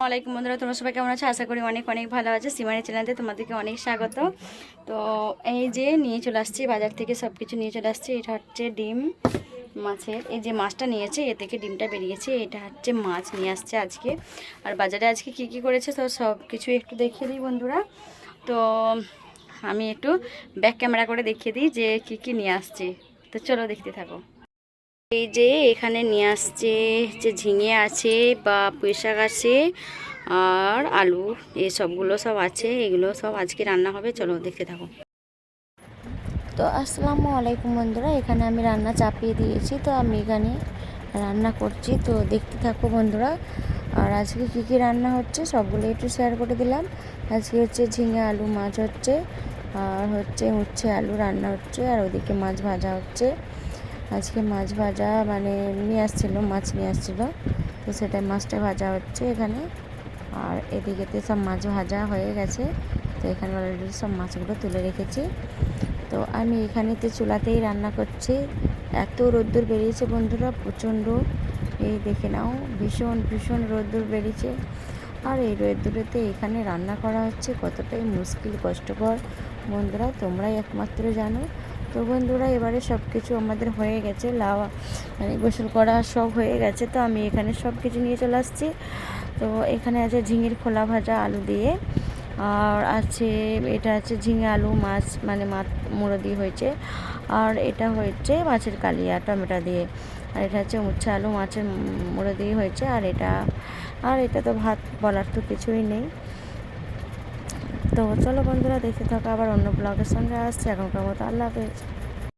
ওয়ালাইকুম বন্ধুরা, তোমরা সবাই কেমন আছো? আশা করি অনেক অনেক ভালো আছে। সিমারি চ্যানেলে তোমাদেরকে অনেক স্বাগত। তো এই যে নিয়ে চলে আসছি, বাজার থেকে সব কিছু নিয়ে চলে আসছি। এটা হচ্ছে ডিম মাছের। এই যে মাছটা নিয়েছে, এ থেকে ডিমটা বেরিয়েছে। এটা হচ্ছে মাছ নিয়ে আসছে আজকে। আর বাজারে আজকে কি কি করেছে, তো সব কিছু একটু দেখিয়ে দিই বন্ধুরা। তো আমি একটু ব্যাক ক্যামেরা করে দেখিয়ে দিই যে কি কি নিয়ে আসছে। তো চলো দেখতে থাকো। এই যে এখানে নিয়ে আসছে, যে ঝিঙে আছে বা পুঁইশাক আছে আর আলু সবগুলো সব আছে, এগুলো সব আজকে রান্না হবে, চলো দেখতে থাকো। তো আসসালামু আলাইকুম বন্ধুরা, এখানে আমি রান্না চাপিয়ে দিয়েছি, তো আমি এখানে রান্না করছি, তো দেখতে থাকো বন্ধুরা। আর আজকে কী কী রান্না হচ্ছে সবগুলো একটু শেয়ার করে দিলাম। আজকে হচ্ছে ঝিঙে আলু, মাছ হচ্ছে, আর হচ্ছে উচ্ছে আলু রান্না হচ্ছে, আর ওদিকে মাছ ভাজা হচ্ছে। আজকে মাছ ভাজা মানে নিয়ে আসছিল, মাছ নিয়ে আসছিল। তো সেটাই মাছটা ভাজা হচ্ছে এখানে। আর এদিকেতে সব মাছ ভাজা হয়ে গেছে। তো এখানে অলরেডি সব মাছগুলো তুলে রেখেছি। তো আমি এখানেতে চুলাতেই রান্না করছি। এত রোদ্দুর বেরিয়েছে বন্ধুরা, প্রচণ্ড। এই দেখে নাও, ভীষণ ভীষণ রোদ্দুর বেরিয়েছে। আর এই রোদ্দুরেতে এখানে রান্না করা হচ্ছে কতটাই মুশকিল, কষ্টকর। বন্ধুরা, তোমরাই একমাত্র জানো। তো বন্ধুরা, এবারে সব কিছু আমাদের হয়ে গেছে লাওয়া মানে গোসল করা সব হয়ে গেছে, তো আমি এখানে সব কিছু নিয়ে চলে আসছি। তো এখানে আছে ঝিঙের খোলা ভাজা আলু দিয়ে, আর আছে, এটা আছে ঝিঙে আলু, মাছ মানে মাছ, মুড়ো দিয়ে হয়েছে, আর এটা হয়েছে মাছের কালিয়া টমেটো দিয়ে, আর এটা হচ্ছে উচ্ছে আলু, মাছের মুড়ো দিয়ে হয়েছে, আর এটা আর এটা তো ভাত বলার তো কিছুই নেই। তো চলো বন্ধুরা দেখতে থাকো আবার অন্য ব্লগের সঙ্গে। আসছে এখনকার মতো আল্লাহ হাফেজ।